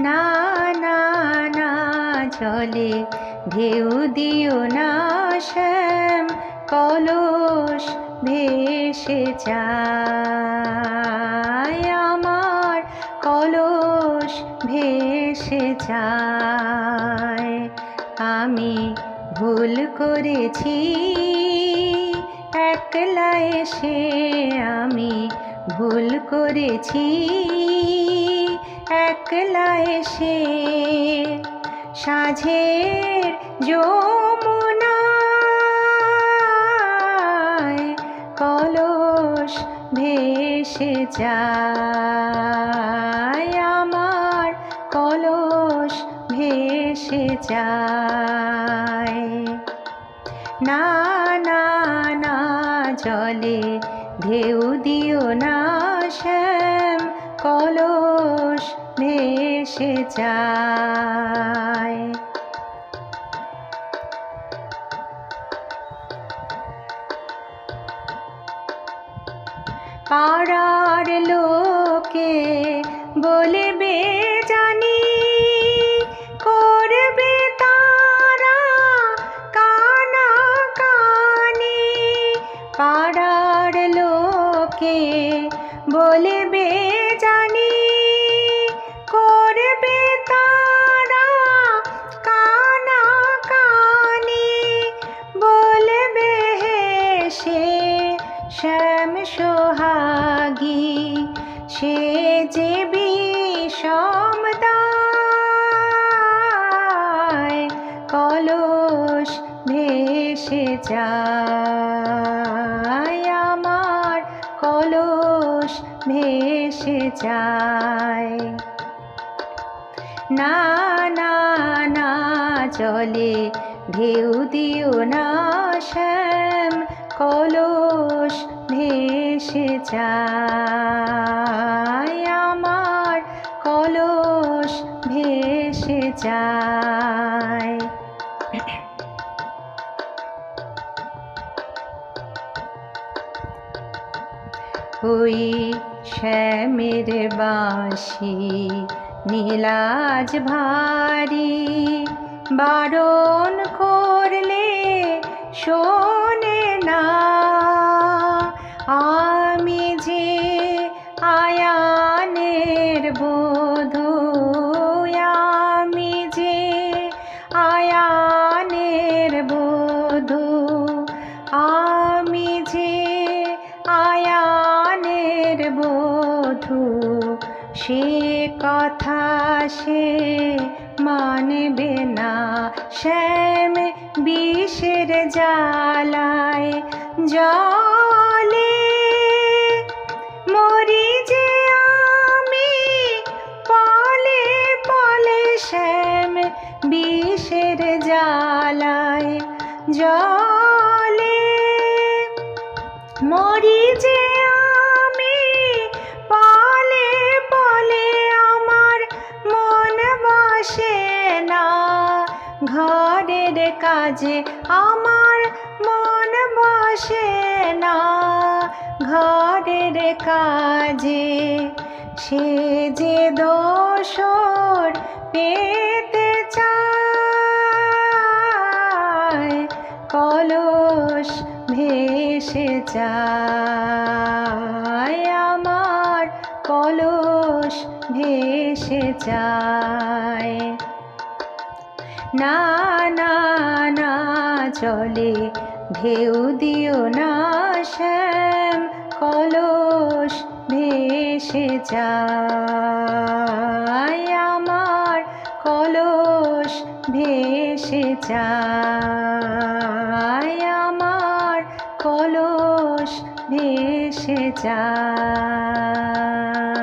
না না না, জলে ঢেউ দিও না, শ্যাম কলস ভেসে যায়। আমার কলস ভেসে যায়। আমি ভুল করেছি, একলা এসে আমি ভুল করেছি। একলা এসে সাঝের যমুনায় কলস ভেসে যায়, আমার কলস ভেসে যায়। না না না, জলে ঢেউ দিও না, শ্যাম কলস ভেসে যায়। পাড়ার লোকে বলবে জানি করবে তারা কানা কানি পাড়ার লোকে বলবে জানি সোহাগী সে যে বিষম কলস ভেসে যায়, আমার কলস ভেসে যায়। না না না, জলে ঢেউ দিও না, শ্যাম কলস যায় আমার কলস ভেসে যায়। ওই শ্যামের বাঁশি নীলাজ ভারী বারণ সে কথা সে মানবে না। শ্যাম বিষের জ্বালায় জলে মরি যে আমি পলে পলে শ্যাম বিষের জ্বালায় জলে মরি যে ঘরের কাজে আমার মন বসে না। ঘরের কাজে সে যে দোষর পেতে চায়, কলস ভেসে যায় আমার কলস ভেসে যায় না না না, চলে। ঢেউ দিও না, শ্যাম কলস ভেসে যায়। আমার কলস ভেসে যায়। আমার কলস ভেসে যায়।